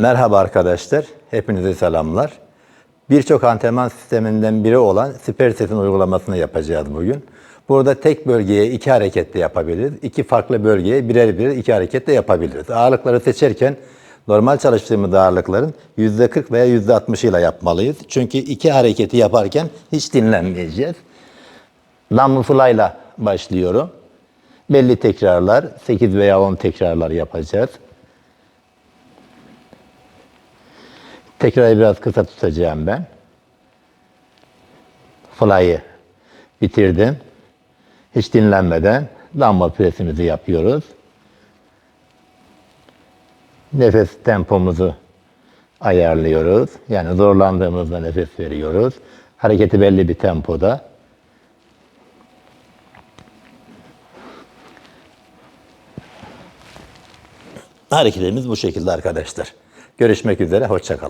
Merhaba arkadaşlar, hepinize selamlar. Birçok antrenman sisteminden biri olan Sperset'in uygulamasını yapacağız bugün. Burada tek bölgeye iki hareketle yapabiliriz. İki farklı bölgeye birer birer iki hareketle yapabiliriz. Ağırlıkları seçerken normal çalıştığımız ağırlıkların %40 veya %60 ile yapmalıyız. Çünkü iki hareketi yaparken hiç dinlenmeyeceğiz. Dumbbell fly ile başlıyorum. Belli tekrarlar, 8 veya 10 tekrarlar yapacağız. Tekrarı biraz kısa tutacağım ben. Fly'ı bitirdim. Hiç dinlenmeden dumbbell presimizi yapıyoruz. Nefes tempomuzu ayarlıyoruz. Yani zorlandığımızda nefes veriyoruz. Hareketi belli bir tempoda. Hareketimiz bu şekilde arkadaşlar. Görüşmek üzere, hoşçakalın.